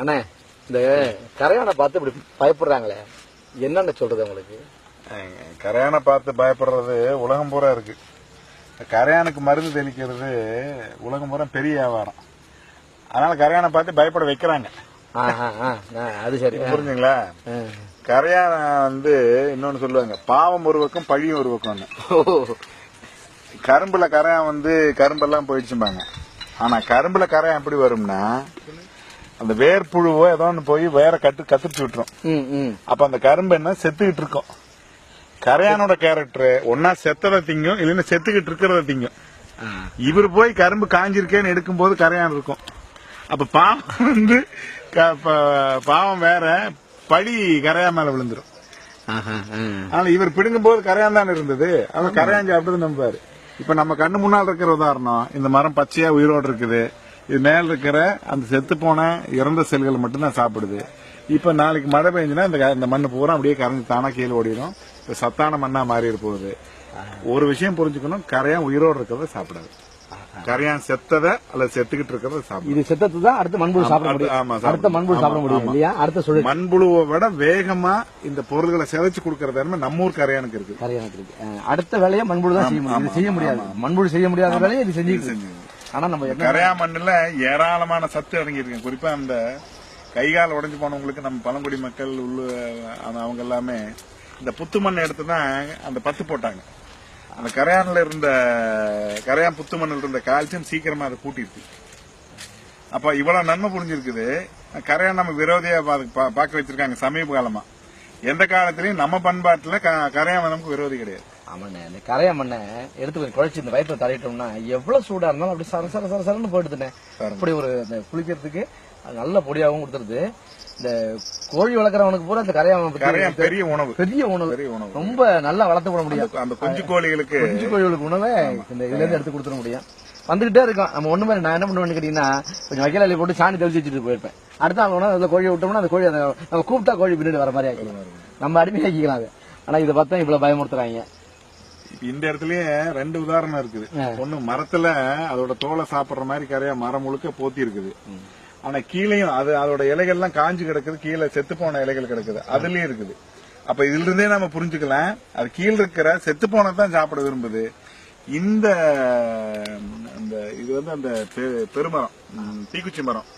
அண்ணே இந்த கரையானை பார்த்து இப்படி பயப்படுறாங்களே என்னென்ன சொல்றது உங்களுக்கு? கரையானை பார்த்து பயப்படுறது உலகம் பூரா இருக்கு. கரையானுக்கு மருந்து தெளிக்கிறது உலகம் பூரா பெரிய வியாபாரம். அதனால கரையானை பார்த்து பயப்பட வைக்கிறாங்க. அது சரி. புரிஞ்சுங்களா. கரையான வந்து இன்னொன்னு சொல்லுவாங்க பாவம் ஒரு பக்கம் பழியும் ஒரு பக்கம்னு. ஓ, கரும்புல கரையான் வந்து கரும்பெல்லாம் போயிடுச்சும்பாங்க. ஆனா கரும்புல கரையான் எப்படி வரும்னா அந்த வேர்ப்புழுவோ ஏதோ ஒன்று போய் வேற கட்டு கத்துட்டு விட்டுரும். அப்ப அந்த கரும்பு என்ன? செத்துக்கிட்டு இருக்கும். கரையானோட கேரக்டர் ஒன்னா செத்ததை திங்கும் இல்லைன்னா செத்துக்கிட்டு இருக்கிறத திங்கும். இவர் போய் கரும்பு காஞ்சிருக்கேன்னு எடுக்கும்போது கரையான் இருக்கும். அப்ப பாவம் வந்து பாவம் வேற பழி கரையா மேல விழுந்துரும். ஆனா இவர் பிடுங்கும் போது கரையான் தானே இருந்தது. அவன் கரையான் சாப்பிட்டது நம்பாரு இப்ப நம்ம கண்ணு முன்னால் இருக்கிற உதாரணம் இந்த மரம் பச்சையா உயிரோடு இருக்குது. இது மேல இருக்கிற அந்த செத்து போன இறந்த செல்கள் மட்டும்தான் சாப்பிடுது. இப்ப நாளைக்கு மழை பெஞ்சுன்னா இந்த மண்ணு பூரா அப்படியே கரைஞ்சு தானா கீழே ஓடிடும் இப்ப சத்தான மண்ணா மாறி போகுது ஒரு விஷயம் புரிஞ்சுக்கணும் கரையான் உயிரோடு இருக்கிறத சாப்பிடாது. கரையான் செத்ததை அல்லது செத்துக்கிட்டு இருக்கிறத சாப்பிடும் இது செத்தத்து தான் அடுத்த மண்புழு சாப்பிட ஆமா, முடியும். சாப்பிட அடுத்த மண்புழு. சாப்பிட ஆமா, முடியும் ஆமா. இல்லையா? அடுத்த சுழற்சி மண்புழுவை விட வேகமா இந்த பொருள்களை சிதைச்சு கொடுக்கற தன்மை நம்ம ஊர் கரையானுக்கு இருக்கு. கரையானுக்கு இருக்கு. அடுத்த வேலையை மண்புழு தான் செய்ய முடியும். செய்ய முடியாது. மண்புழு செய்ய முடியாத வேலையை இது செஞ்சு ஆனா நம்ம கரையா மண்ணுல ஏராளமான சத்து அடங்கி இருக்கு குறிப்பா அந்த கைகால் உடைஞ்சு போனவங்களுக்கு நம்ம பழங்குடி மக்கள் உள்ள அவங்க எல்லாமே இந்த புத்து மண் எடுத்து தான் அந்த பத்து போட்டாங்க. அந்த கரையான்ல இருந்த கரையான் புத்து மண்ணில் இருந்த கால்சியம் சீக்கிரமா அதை கூட்டிருக்கு அப்ப இவ்வளவு நன்மை புரிஞ்சிருக்குது. கரையான் நம்ம விரோதியா பார்க்க வச்சிருக்காங்க சமீப காலமா. எந்த காலத்திலயும் நம்ம பண்பாட்டுல கரையான் நமக்கு விரோதி கிடையாது. ஆமாண்ணே இந்த கரையா மண்ணை எடுத்து கொஞ்சம் குழைச்சி இந்த வயிற்றுல தரையிட்டோம்னா எவ்வளவு சூடா இருந்தாலும் அப்படி சர சர சர சரன்னு போயிடுதுண்ணே. அப்படி ஒரு இந்த குளிக்கிறதுக்கு நல்ல பொடியாகவும் கொடுத்துருது. இந்த கோழி வளர்க்குறவனுக்கு பூரா இந்த கரையாம கரையான் பெரிய உணவு. பெரிய உணவு. பெரிய உணவு. ரொம்ப நல்லா வளர்த்து விட முடியும். அந்த குஞ்சு கோழிகளுக்கு. குஞ்சு கோழிகளுக்கு உணவை இந்த இதுல இருந்து எடுத்து கொடுத்துட முடியும். வந்துகிட்டே இருக்கும் நம்ம ஒண்ணு மாதிரி நான் என்ன பண்ணுவேன்னு கேட்டீங்கன்னா கொஞ்சம் வைக்கல அள்ளி போட்டு சாணி தெளிச்சு வச்சுட்டு போயிருப்பேன். அடுத்த நாள் உணவு அதுல கோழியை விட்டோம்னா அந்த கோழி அந்த நம்ம கூப்பிட்டா கோழி பின்னாடி வர மாதிரி ஆகிடும் நம்ம அடிமையாக்கிக்கலாம் அது. ஆனா இதை பார்த்தா இவ்வளவு பயமுறுத்துறாங்க. இந்த இடத்துலயே ரெண்டு உதாரணம் இருக்குது. ஒண்ணு மரத்துல அதோட தோலை சாப்பிடுற மாதிரி கரையா மரம் முழுக்க போத்தி இருக்குது. ஆனா கீழேயும் அது அதோட இலைகள்லாம் காஞ்சு கிடக்குது கீழே செத்து போன இலைகள் கிடக்குது. அதுலயும் இருக்குது. அப்ப இதுல இருந்தே நம்ம புரிஞ்சுக்கலாம். அது கீழ இருக்கிற செத்து போனதான் சாப்பிட விரும்புது. இந்த இந்த இது வந்து அந்த பெருமரம் தீக்குச்சி மரம்.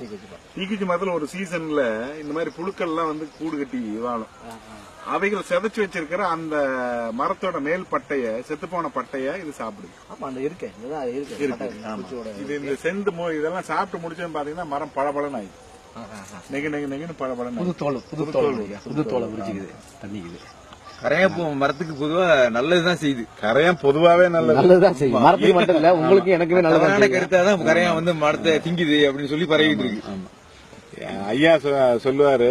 தீக்குச்சி மரத்துல ஒரு சீசன்ல இந்த மாதிரி புழுக்கள்லாம் வந்து கூடு கட்டி வாழும். அவைகள் செதைச்சு வச்சிருக்கிற அந்த மரத்தோட மேல் பட்டைய செத்துப்போன பட்டைய இது சாப்பிடுது. ஆமா அந்த இருக்கு. இது இந்த செந்து மோ இதெல்லாம் சாப்பிட்டு முடிச்சோன்னு பாத்தீங்கன்னா மரம் பளபளன்னு ஆயிடுது நெகு நெகு நெகுன்னு பளபளன்னு புது தோல் புது தோல் புது தோலை பிடிச்சிக்குது தண்ணிக்குது. கரையாப்பூ மரத்துக்கு பொதுவா நல்லதுதான் செய்யுது. கரையான் பொதுவாவே நல்லது. நல்லதுதான் செய்யும் மரத்துக்கு மட்டும் இல்ல உங்களுக்கு எனக்கு நல்லதான். கருத்தாதான் கரையான் வந்து மரத்தை திங்குது அப்படின்னு சொல்லி பரவிட்டு இருக்கு. ஐயா சொல்லுவாரு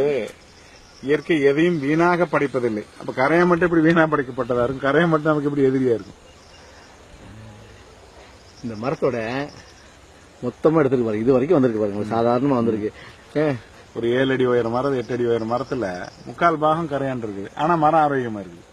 இயற்கை எதையும் வீணாக படைப்பதில்லை. அப்ப கரையான் மட்டும் இப்படி வீணா படைக்கப்பட்டதா இருக்கும்? கரையான் மட்டும் நமக்கு இப்படி எதிரியா இருக்கும்? இந்த மரத்தோட மொத்தமா எடுத்துட்டு பாருங்க. இது வரைக்கும் வந்திருக்கு பாருங்க. சாதாரணமா வந்திருக்கு. ஒரு ஏழு அடி உயர மரம் எட்டு அடி உயர மரத்துல முக்கால் பாகம் கரையான் இருக்குது ஆனா மரம் ஆரோக்கியமா இருக்குது